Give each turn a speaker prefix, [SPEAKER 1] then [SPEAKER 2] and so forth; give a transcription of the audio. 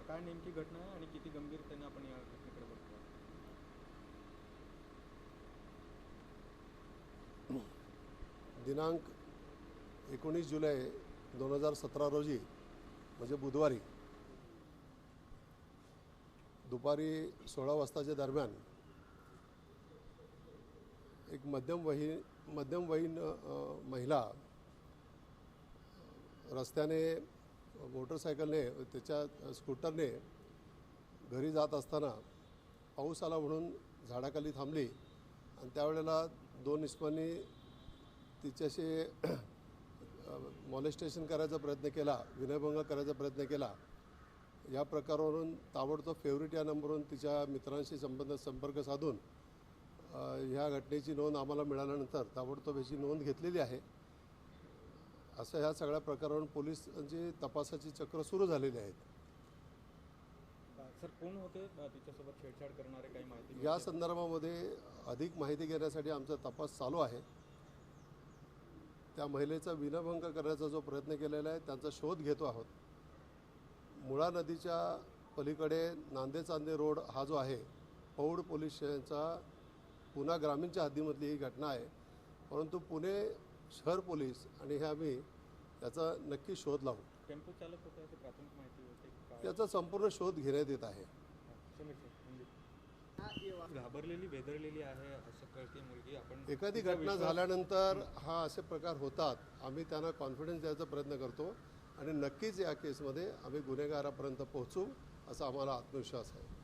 [SPEAKER 1] Sir काय नेमकी घटना आहे आणि किती गंभीरतेने आपण या घटनेकडे बघतो
[SPEAKER 2] दिनांक एकोणीस जुलै दोन हजार सतरा रोजी म्हणजे बुधवारी दुपारी सोळा वाजताच्या दरम्यान एक मध्यमवयीन मध्यमवयीन महिला रस्त्याने मोटरसायकलने त्याच्या स्कूटरने घरी जात असताना पाऊस आला म्हणून झाडाखाली थांबली. आणि त्यावेळेला दोन इस्मांनी तिच्याशी मॉलेस्टेशन करायचा प्रयत्न केला विनयभंग करायचा प्रयत्न केला. या प्रकारावरून ताबडतोब फेवरेट या नंबरवरून तिच्या मित्रांशी संबंध संपर्क साधून ह्या घटनेची नोंद आम्हाला मिळाल्यानंतर ताबडतोब याची नोंद घेतलेली आहे. असं ह्या सगळ्या प्रकारावरून पोलिसांची तपासाची चक्र सुरू झालेली आहेत.
[SPEAKER 1] सर कोण होते? तिच्यासोबत छेडछाड करणारे काही माहिती
[SPEAKER 2] या? संदर्भामध्ये अधिक माहिती घेण्यासाठी आमचा तपास चालू आहे. त्या महिलेचा विनभंग करण्याचा जो प्रयत्न केलेला आहे त्यांचा शोध घेतो आहोत. मुळा नदीच्या पलीकडे नांदे चांदे रोड हा जो आहे पौड पोलीस स्टेशनचा पुणा ग्रामीणच्या हद्दीमधली ही घटना आहे. परंतु पुणे शहर पोलीस आणि हे आम्ही याचा नक्की शोध लावू.
[SPEAKER 1] टेम्पो चालक होते प्राथमिक माहिती होते
[SPEAKER 2] याचा संपूर्ण शोध घेण्यात येत आहे.
[SPEAKER 1] घाबरलेली भेदरलेली आहे असं कळते मुलगी. आपण
[SPEAKER 2] एखादी घटना झाल्यानंतर हा असे प्रकार होतात. आम्ही त्यांना कॉन्फिडन्स द्यायचा प्रयत्न करतो आणि नक्कीच या केसमध्ये आम्ही गुन्हेगारापर्यंत पोहोचू असा आम्हाला आत्मविश्वास आहे.